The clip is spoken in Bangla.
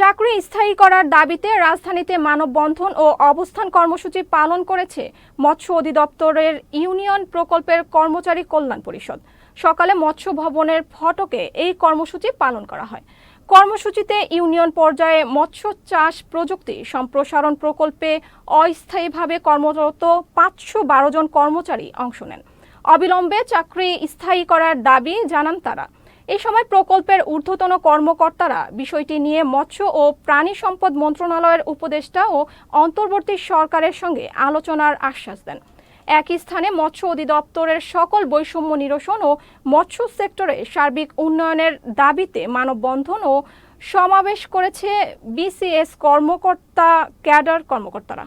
চাকরি স্থায়ী করার দাবিতে রাজধানীতে মানববন্ধন ও অবস্থান কর্মসূচি পালন করেছে মৎস্য অধিদপ্তরের ইউনিয়ন প্রকল্পের কর্মচারী কল্যাণ পরিষদ। সকালে মৎস্য ভবনের ফটকে এই কর্মসূচি পালন করা হয়। কর্মসূচিতে ইউনিয়ন পর্যায়ে মৎস্য চাষ প্রযুক্তি সম্প্রসারণ প্রকল্পে অস্থায়ীভাবে কর্মরত পাঁচশো বারো জন কর্মচারী অংশ নেন। অবিলম্বে চাকরি স্থায়ী করার দাবি জানান তারা। এই সময় প্রকল্পের ঊর্ধ্বতন কর্মকর্তারা বিষয়টি নিয়ে মৎস্য ও প্রাণী সম্পদ মন্ত্রণালয়ের উপদেষ্টা ও অন্তর্বর্তী সরকারের সঙ্গে আলোচনার আশ্বাস দেন। একই স্থানে মৎস্য অধিদপ্তরের সকল বৈষম্য নিরসন ও মৎস্য সেক্টরে সার্বিক উন্নয়নের দাবিতে মানববন্ধন ও সমাবেশ করেছে বিসিএস কর্মকর্তা ক্যাডার কর্মকর্তারা।